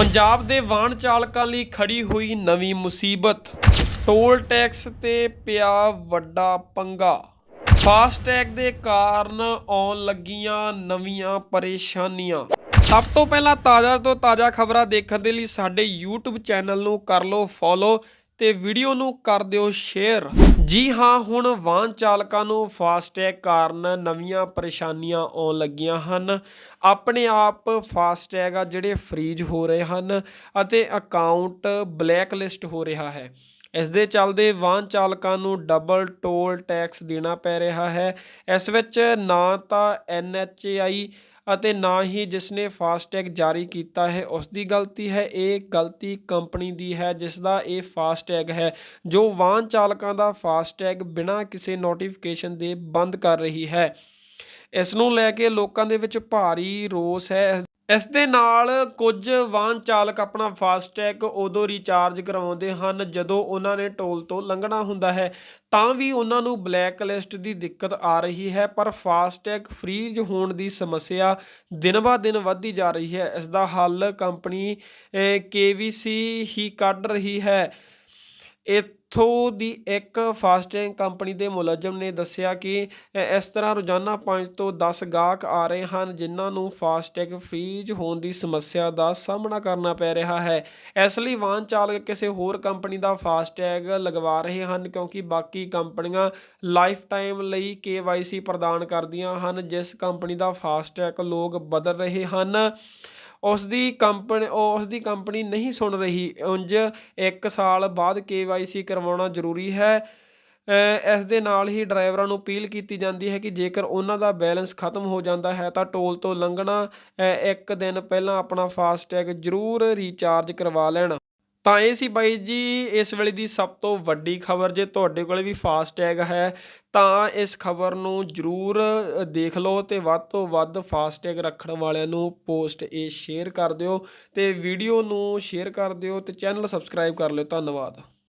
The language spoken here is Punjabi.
ਪੰਜਾਬ ਦੇ ਵਾਹਨ ਚਾਲਕਾਂ ਲਈ ਖੜੀ ਹੋਈ ਨਵੀਂ ਮੁਸੀਬਤ। ਟੋਲ ਟੈਕਸ ਤੇ ਪਿਆ ਵੱਡਾ ਪੰਗਾ। ਫਾਸਟੈਗ ਦੇ ਕਾਰਨ ਆਉਣ ਲੱਗੀਆਂ ਨਵੀਆਂ ਪਰੇਸ਼ਾਨੀਆਂ। ਸਭ ਤੋਂ ਪਹਿਲਾਂ ਤਾਜ਼ਾ ਤੋਂ ਤਾਜ਼ਾ ਖਬਰਾਂ ਦੇਖਣ ਦੇ ਲਈ ਸਾਡੇ YouTube ਚੈਨਲ ਨੂੰ ਕਰ ਲਓ ਫੋਲੋ ਤੇ ਵੀਡੀਓ ਨੂੰ ਕਰ ਦਿਓ ਸ਼ੇਅਰ ਜੀ ਹਾਂ, ਹੁਣ ਵਾਹਨ ਚਾਲਕਾਂ ਨੂੰ ਫਾਸਟੈਗ ਕਾਰਨ ਨਵੀਆਂ ਪਰੇਸ਼ਾਨੀਆਂ ਆਉਣ ਲੱਗੀਆਂ ਹਨ। ਆਪਣੇ ਆਪ ਫਾਸਟੈਗ ਆ ਜਿਹੜੇ ਫ੍ਰੀਜ ਹੋ ਰਹੇ ਹਨ ਅਤੇ ਅਕਾਊਂਟ ਬਲੈਕ ਲਿਸਟ ਹੋ ਰਿਹਾ ਹੈ। ਇਸ ਦੇ ਚੱਲਦੇ ਵਾਹਨ ਚਾਲਕਾਂ ਨੂੰ ਡਬਲ ਟੋਲ ਟੈਕਸ ਦੇਣਾ ਪੈ ਰਿਹਾ ਹੈ। ਇਸ ਵਿੱਚ ਨਾ ਤਾਂ NHAI ਅਤੇ ਨਾ ਹੀ ਜਿਸ ਨੇ ਫਾਸਟੈਗ ਜਾਰੀ ਕੀਤਾ ਹੈ ਉਸ ਦੀ ਗਲਤੀ ਹੈ। ਇਹ ਗਲਤੀ ਕੰਪਨੀ ਦੀ ਹੈ ਜਿਸ ਦਾ ਇਹ ਫਾਸਟੈਗ ਹੈ, ਜੋ ਵਾਹਨ ਚਾਲਕਾਂ ਦਾ ਫਾਸਟੈਗ ਬਿਨਾਂ ਕਿਸੇ ਨੋਟੀਫਿਕੇਸ਼ਨ ਦੇ ਬੰਦ ਕਰ ਰਹੀ ਹੈ। ਇਸ ਨੂੰ ਲੈ ਕੇ ਲੋਕਾਂ ਦੇ ਵਿੱਚ ਭਾਰੀ ਰੋਸ ਹੈ। ਇਸ ਦੇ ਨਾਲ ਕੁਝ ਵਾਹਨ ਚਾਲਕ ਆਪਣਾ ਫਾਸਟੈਗ ਉਦੋਂ ਰੀਚਾਰਜ ਕਰਵਾਉਂਦੇ ਹਨ ਜਦੋਂ ਉਹਨਾਂ ਨੇ ਟੋਲ ਤੋਂ ਲੰਘਣਾ ਹੁੰਦਾ ਹੈ, ਤਾਂ ਵੀ ਉਹਨਾਂ ਨੂੰ ਬਲੈਕ ਲਿਸਟ ਦੀ ਦਿੱਕਤ ਆ ਰਹੀ ਹੈ, ਪਰ ਫਾਸਟੈਗ ਫ੍ਰੀਜ ਹੋਣ ਦੀ ਸਮੱਸਿਆ ਦਿਨ ਬਾ ਦਿਨ ਵੱਧਦੀ ਜਾ ਰਹੀ ਹੈ। ਇਸ ਦਾ ਹੱਲ ਕੰਪਨੀ KVC ਹੀ ਕੱਢ ਰਹੀ ਹੈ। ਇੱਥੋਂ ਦੀ ਇੱਕ ਫਾਸਟੈਗ ਕੰਪਨੀ ਦੇ ਮੁਲਾਜ਼ਮ ਨੇ ਦੱਸਿਆ ਕਿ ਇਸ ਤਰ੍ਹਾਂ ਰੋਜ਼ਾਨਾ 5 ਤੋਂ 10 ਗਾਹਕ ਆ ਰਹੇ ਹਨ, ਜਿਨ੍ਹਾਂ ਨੂੰ ਫਾਸਟੈਗ ਫ੍ਰੀਜ ਹੋਣ ਦੀ ਸਮੱਸਿਆ ਦਾ ਸਾਹਮਣਾ ਕਰਨਾ ਪੈ ਰਿਹਾ ਹੈ। ਇਸ ਲਈ ਵਾਹਨ ਚਾਲਕ ਕਿਸੇ ਹੋਰ ਕੰਪਨੀ ਦਾ ਫਾਸਟੈਗ ਲਗਵਾ ਰਹੇ ਹਨ, ਕਿਉਂਕਿ ਬਾਕੀ ਕੰਪਨੀਆਂ ਲਾਈਫ ਟਾਈਮ ਲਈ KYC ਪ੍ਰਦਾਨ ਕਰਦੀਆਂ ਹਨ, ਜਿਸ ਕੰਪਨੀ ਦਾ ਫਾਸਟੈਗ ਲੋਕ ਬਦਲ ਰਹੇ ਹਨ। ਉਸ ਦੀ ਕੰਪਨੀ ਉਸ ਦੀ ਕੰਪਨੀ ਨਹੀਂ ਸੁਣ ਰਹੀ। ਉਂਝ ਇੱਕ ਸਾਲ ਬਾਅਦ KYC ਕਰਵਾਉਣਾ ਜ਼ਰੂਰੀ ਹੈ। ਇਸ ਦੇ ਨਾਲ ਹੀ ਡਰਾਈਵਰਾਂ ਨੂੰ ਅਪੀਲ ਕੀਤੀ ਜਾਂਦੀ ਹੈ ਕਿ ਜੇਕਰ ਉਹਨਾਂ ਦਾ ਬੈਲੈਂਸ ਖਤਮ ਹੋ ਜਾਂਦਾ ਹੈ ਤਾਂ ਟੋਲ ਤੋਂ ਲੰਘਣਾ ਇੱਕ ਦਿਨ ਪਹਿਲਾਂ ਆਪਣਾ ਫਾਸਟੈਗ ਜ਼ਰੂਰ ਰੀਚਾਰਜ ਕਰਵਾ ਲੈਣ। ਤਾਂ ਇਹ ਸੀ ਬਾਈ ਜੀ, ਇਸ ਵੇਲੇ ਦੀ ਸਭ ਤੋਂ ਵੱਡੀ ਖਬਰ, ਜੇ ਤੁਹਾਡੇ ਕੋਲ ਵੀ ਫਾਸਟੈਗ ਹੈ, ਤਾਂ ਇਸ ਖਬਰ ਨੂੰ ਜਰੂਰ ਦੇਖ ਲਓ ਤੇ ਵੱਧ ਤੋਂ ਵੱਧ ਫਾਸਟੈਗ ਰੱਖਣ ਵਾਲਿਆਂ ਨੂੰ ਪੋਸਟ ਇਹ ਸ਼ੇਅਰ ਕਰ ਦਿਓ ਤੇ ਵੀਡੀਓ ਨੂੰ ਸ਼ੇਅਰ ਕਰ ਦਿਓ ਤੇ ਚੈਨਲ ਸਬਸਕ੍ਰਾਈਬ ਕਰ ਲਿਓ। ਧੰਨਵਾਦ।